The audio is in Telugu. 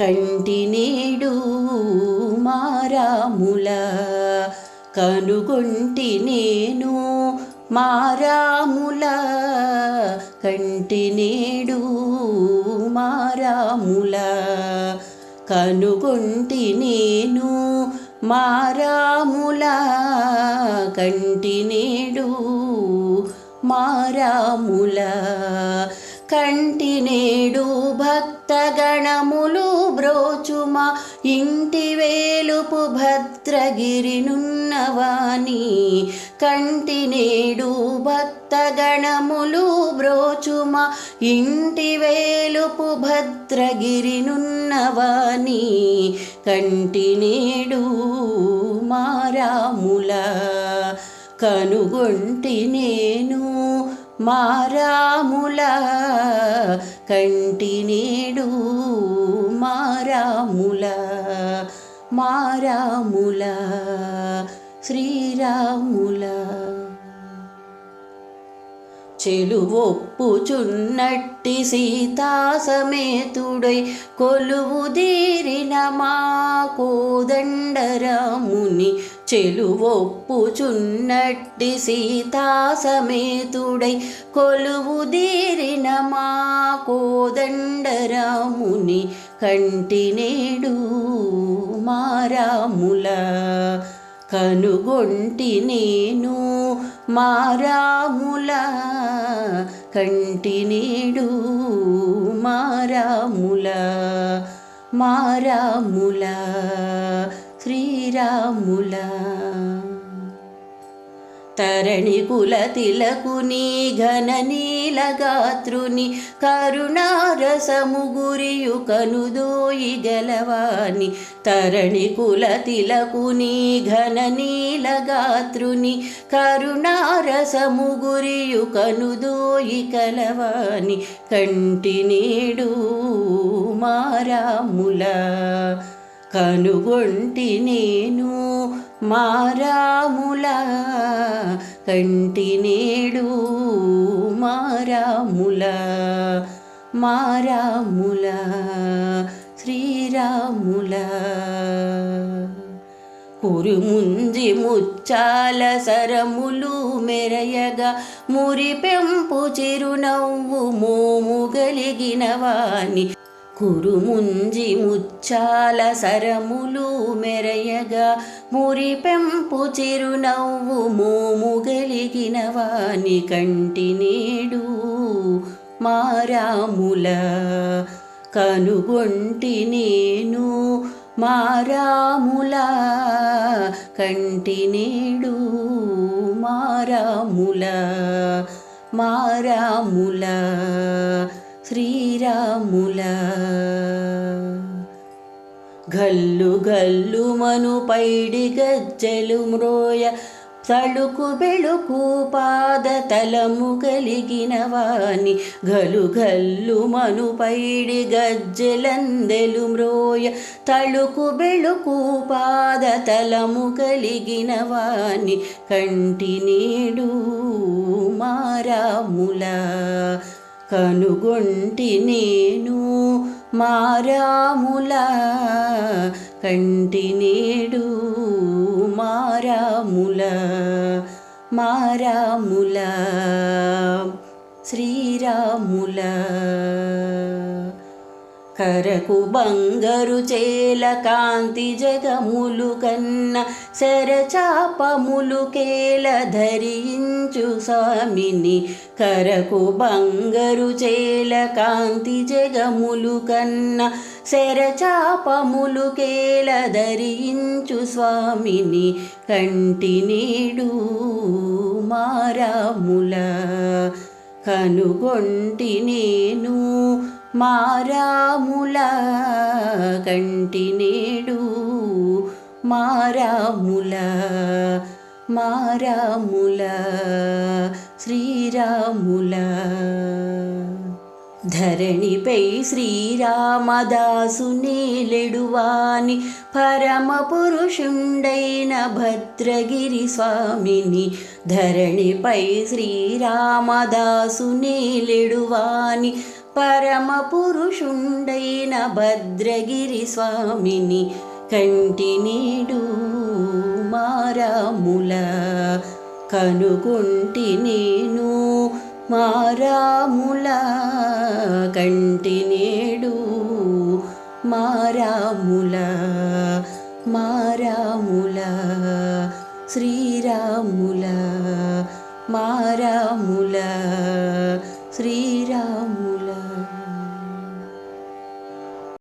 కంటి నేడు మారాముల. కనుగొంటి నేను మారాముల. కంటి నేడు మారాముల. కనుగొంటి నేను మారాముల. కంటి నేడు మారాముల. కంటి నేడు భక్తగణములు బ్రోచుమా ఇంటి వేలుపు భద్రగిరి నున్నవాని కంటి నేడు భక్తగణములు బ్రోచుమా ఇంటి వేలుపు భద్రగిరి నున్నవాణి కంటి నేడు మారాముల కనుగొంటి నేను మారాముల కంటి నేడు మారాముల మారాముల శ్రీరాముల. చెలువొప్పుచున్నట్టి సీతా సమేతుడై కొలువు దీరిన మా కోదండరాముని చెలువొప్పుచున్నట్టి సీతా సమేతుడై కొలువు దీరిన మా కోదండరాముని కంటి నేడు మారాముల కనుగొంటి నేను మారాముల కంటి నేడు మారాముల మారాముల శ్రీరాముల. తరణి కుల తిలకుని ఘన నీలగాత్రుని కరుణారసము గురియు కనుదోయి గలవాని. తరణి కుల తిలకుని ఘన నీలగాత్రుని కరుణారసము గురియు కనుదోయి కలవాని కంటి నీడు మారాముల కనుగొంటి నేను మారాముల కంటి నేడు మారాముల మారాముల శ్రీరాముల. కురుముంజి ముచ్చాల సరములు మెరయగా మురిపెంపు చిరునవ్వు మోము గలిగిన వాణి కురుముంజి ముచ్చాల సరములు మెరయగా మురిపెంపు చిరునవ్వు మోము గలిగిన వాని కంటి నీడు మారాముల కనుగొంటి నేను మారాముల కంటి నీడు మారాముల మారాముల శ్రీరాముల. గల్లు గల్లు మను పైడి గజ్జలు మ్రోయ తళుకు బెళుకు పాద తలము కలిగిన వాణి. గలు గల్లు మను పైడి గజ్జలందెలు మ్రోయ తళుకు బెళుకు పాద తలము కలిగిన వాణి. కంటి నీడు మారాముల కనుగొంటి నేను మారాముల కంటి నేడు మారాముల మారాముల శ్రీరాముల. కరకు బంగరు చేల కాంతి జగములు కన్న శరచాపములు కేల ధరించు స్వామిని. కరకు బంగరు చేల కాంతి జగములు కన్న శరచాపములు కేల ధరించు స్వామిని. కంటి నీడు మారాముల కనుగొంటి నేను మారాముల కంటి నేడు మారాముల మారాముల శ్రీరాముల. ధరణిపై శ్రీరామదాసు నేలెడువాని పరమ పురుషుండైన భద్రగిరి స్వామిని ధరణిపై శ్రీరామదాసు పరమ పురుషుండైన భద్రగిరి స్వామిని కంటి నేడు మారాముల. కనుకుంటి నేను మారాముల. కంటి నేడు మారాముల. మారాముల. శ్రీరాముల. మారాముల.